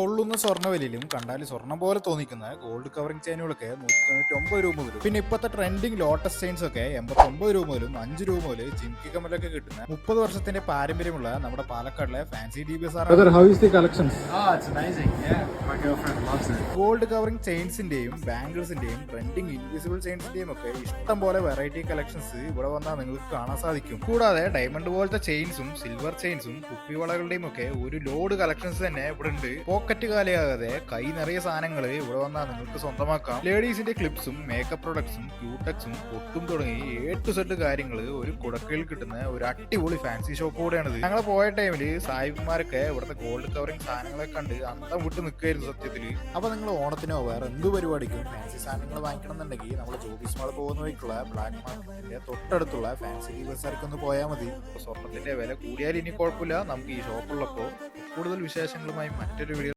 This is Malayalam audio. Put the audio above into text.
പൊള്ളുന്ന സ്വർണ കണ്ടാൽ സ്വർണം പോലെ തോന്നിക്കുന്ന ഗോൾഡ് കവറിംഗ് ചെയിനുകളൊക്കെ നൂറ്റി തൊണ്ണൂറ്റി ഒമ്പത് രൂപ മുതൽ പിന്നെ ഇപ്പോഴത്തെ ട്രെൻഡിങ് ലോട്ടസ് ചെയിൻസ് ഒക്കെ എൺപത്തി ഒമ്പത് രൂപ മുതലും അഞ്ച് രൂപ മുതൽ ജിംകി കമ്മലൊക്കെ കിട്ടുന്ന മുപ്പത് വർഷത്തിന്റെ പാരമ്പര്യമുള്ള നമ്മുടെ പാലക്കാടിലെ fancy D B. Gold covering ചെയിൻസിന്റെയും ബാംഗിൾസിന്റെയും ട്രെൻഡിങ് ഇൻവിസിബിൾ ചെയിൻസിന്റെയും ഒക്കെ ഇഷ്ടം പോലെ വെറൈറ്റി കളക്ഷൻസ് ഇവിടെ വന്നാൽ നിങ്ങൾക്ക് കാണാൻ സാധിക്കും. കൂടാതെ ഡയമണ്ട് പോലത്തെ ചെയിൻസും സിൽവർ ചെയിൻസും കുപ്പിവളകളുടെയും ഒക്കെ ഒരു ലോഡ് കളക്ഷൻസ് തന്നെ ഇവിടെ ഉണ്ട്. പോക്കറ്റ് കാലയാകാതെ കൈ നിറയെ സാധനങ്ങൾ ഇവിടെ വന്നാൽ നിങ്ങൾക്ക് സ്വന്തമാക്കാം. ലേഡീസിന്റെ ക്ലിപ്സും മേക്കപ്പ് പ്രൊഡക്ട്സും ക്യൂട്ടക്സും ഒട്ടും തുടങ്ങി എ ടു സെഡ് കാര്യങ്ങൾ ഒരു കുടക്കയിൽ കിട്ടുന്ന ഒരു അടിപൊളി ഫാൻസി ഷോപ്പ് കൂടെയാണിത്. ഞങ്ങൾ പോയ ടൈമിൽ സാഹിബിമാരൊക്കെ ഇവിടുത്തെ ഗോൾഡ് കവറിംഗ് സാധനങ്ങളെ കണ്ട് അന്തം വിട്ട് നിൽക്കുകയായിരുന്നു സത്യത്തിൽ അപ്പൊ നിങ്ങൾ ഓണത്തിനോ വേറെ എന്ത് പരിപാടിക്കും ഫാൻസി സാധനങ്ങൾ വാങ്ങിക്കണം എന്നുണ്ടെങ്കിൽ നമ്മൾ ജോബീസ് മാൾ പോകുന്ന വഴിക്കുള്ള ബ്ലാക്ക് മാർക്കറ്റിന്റെ തൊട്ടടുത്തുള്ള ഫാൻസി ബസാർക്ക് ഒന്ന് പോയാൽ മതി. സ്വർണത്തിന്റെ വില കൂടിയാൽ ഇനി കുഴപ്പമില്ല. നമുക്ക് ഈ ഷോപ്പുള്ളപ്പോ കൂടുതൽ വിശേഷങ്ങളുമായി മറ്റൊരു വീഡിയോ